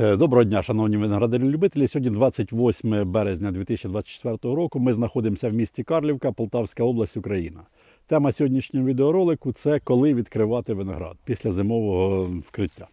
Е, Доброго дня, шановні виноградарі-любителі. Сьогодні 28 березня 2024 року. Ми знаходимося в місті Карлівка, Полтавська область, Україна. Тема сьогоднішнього відеоролику це коли відкривати виноград після зимового вкриття.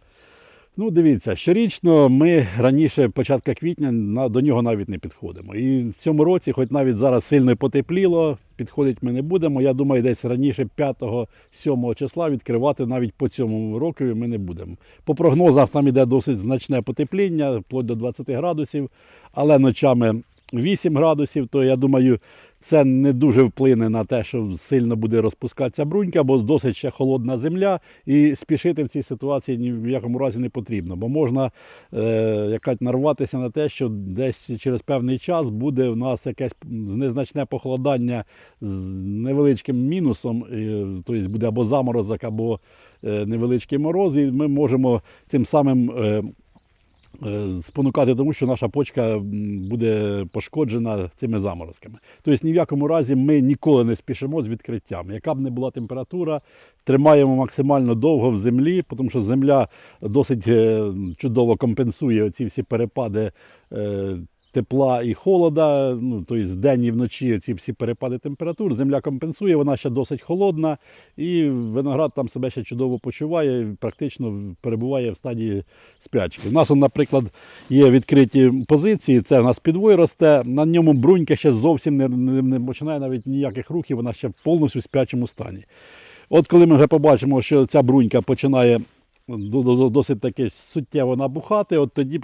Ну, дивіться, щорічно ми раніше, початка квітня, до нього навіть не підходимо. І в цьому році, хоч навіть зараз сильно потепліло, підходити ми не будемо. Я думаю, десь раніше 5-7 числа відкривати навіть по цьому року ми не будемо. По прогнозах там іде досить значне потепління, вплоть до 20 градусів, але ночами 8 градусів, то я думаю, це не дуже вплине на те, що сильно буде розпускатися брунька, бо досить ще холодна земля, і спішити в цій ситуації ні в якому разі не потрібно, бо можна е, якась нарватися на те, що десь через певний час буде в нас якесь незначне похолодання з невеличким мінусом, е, тобто буде або заморозок, або е, невеличкий мороз, і ми можемо цим самим. е, спонукати тому, що наша почка буде пошкоджена цими заморозками. Тобто ні в якому разі ми ніколи не спішимо з відкриттям. Яка б не була температура, тримаємо максимально довго в землі, тому що земля досить е, чудово компенсує ці всі перепади. Тепла і холода, ну тобто вдень і вночі ці всі перепади температур. Земля компенсує, вона ще досить холодна, і виноград там себе ще чудово почуває, практично перебуває в стадії спячки. У нас, наприклад, є відкриті позиції, це у нас підвой росте, на ньому брунька ще зовсім не, не, не починає навіть ніяких рухів, вона ще повністю в спячому стані. От коли ми вже побачимо, що ця брунька починає досить таки суттєво набухати, от тоді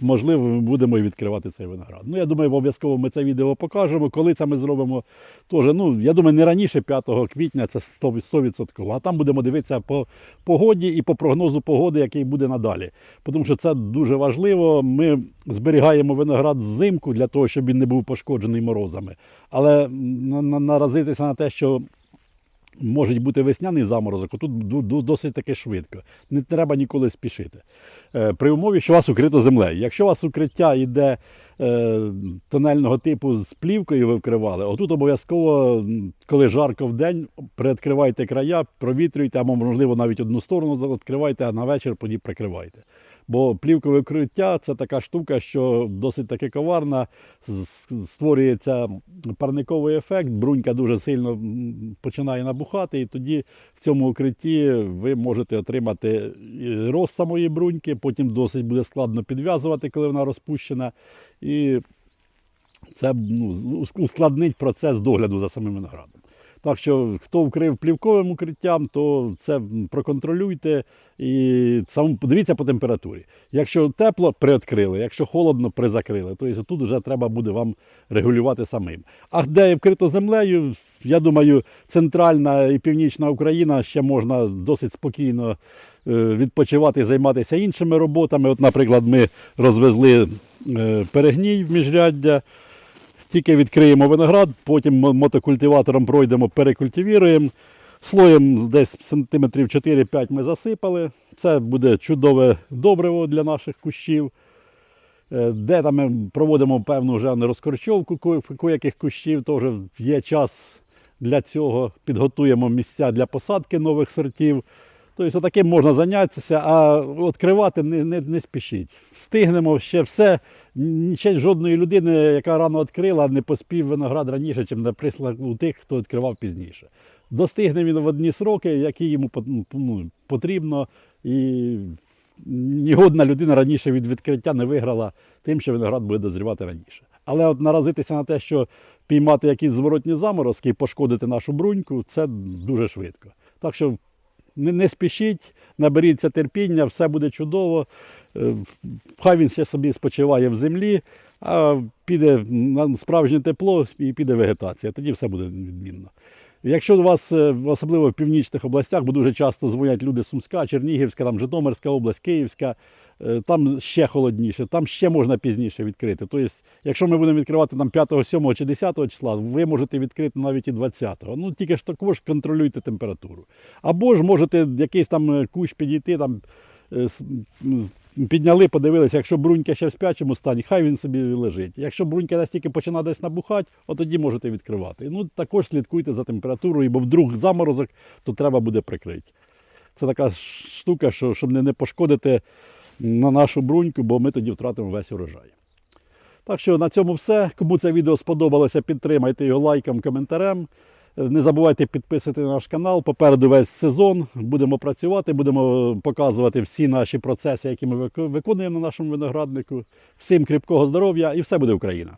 можливо ми будемо і відкривати цей виноград. Ну я думаю, обов'язково ми це відео покажемо. Коли це ми зробимо, теж, ну я думаю, не раніше 5 квітня, це 100%, 100%. А там будемо дивитися по погоді і по прогнозу погоди, який буде надалі. Тому що це дуже важливо. Ми зберігаємо виноград взимку для того, щоб він не був пошкоджений морозами. Але наразитися на те, що може бути весняний заморозок, тут ду- ду- досить таки швидко. Не треба ніколи спішити. Е, При умові, що вас укрито землею. Якщо у вас укриття йде е, тонельного типу з плівкою, ви вкривали, отут обов'язково, коли жарко в день, приоткривайте края, провітрюйте, або можливо навіть одну сторону відкривайте, а на вечір тоді прикривайте. Бо плівкове укриття це така штука, що досить таки коварна, створюється парниковий ефект, брунька дуже сильно починає набухати, і тоді в цьому укритті ви можете отримати рост самої бруньки, потім досить буде складно підв'язувати, коли вона розпущена. І це ну, ускладнить процес догляду за самим виноградом. Так що, хто вкрив плівковим укриттям, то це проконтролюйте і сам подивіться по температурі. Якщо тепло, приоткрили, якщо холодно, призакрили. Тобто тут вже треба буде вам регулювати самим. А де вкрито землею, я думаю, центральна і північна Україна ще можна досить спокійно е, відпочивати і займатися іншими роботами. От, наприклад, ми розвезли е, перегній в міжряддя. Тільки відкриємо виноград, потім мотокультиватором пройдемо, перекультивіруємо. Слоєм десь сантиметрів 4-5 ми засипали. Це буде чудове добриво для наших кущів. Е, Де там ми проводимо певну вже розкорчовку ко- яких кущів, теж є час для цього. Підготуємо місця для посадки нових сортів. Тобто таким можна зайнятися, а відкривати не, не, не спішіть. Встигнемо ще все. Ще жодної людини, яка рано відкрила, не поспів виноград раніше, чим, наприклад, у тих, хто відкривав пізніше. Достигне він в одні сроки, які йому ну, потрібно, і ні одна людина раніше від відкриття не виграла тим, що виноград буде дозрівати раніше. Але от наразитися на те, що піймати якісь зворотні заморозки і пошкодити нашу бруньку, це дуже швидко. Так що не, спішіть, наберіться терпіння, все буде чудово. Е, Хай він ще собі спочиває в землі, а піде на справжнє тепло і піде вегетація. Тоді все буде відмінно. Якщо у вас, е, особливо в північних областях, бо дуже часто дзвонять люди Сумська, Чернігівська, там Житомирська область, Київська, там ще холодніше, там ще можна пізніше відкрити. Тобто, якщо ми будемо відкривати там 5, 7 чи 10 числа, ви можете відкрити навіть і 20-го. Ну тільки ж також контролюйте температуру. Або ж можете якийсь там е, кущ підійти, там е, підняли, подивилися, якщо брунька ще в спячому стані, хай він собі лежить. Якщо брунька десь тільки починає десь набухати, от тоді можете відкривати. Ну також слідкуйте за температурою, бо вдруг заморозок, то треба буде прикрити. Це така штука, що щоб не пошкодити на нашу бруньку, бо ми тоді втратимо весь урожай. Так що на цьому все. Кому це відео сподобалося, підтримайте його лайком, коментарем. Не забувайте підписувати на наш канал. Попереду весь сезон. Будемо працювати, будемо показувати всі наші процеси, які ми виконуємо на нашому винограднику. Всім кріпкого здоров'я і все буде Україна!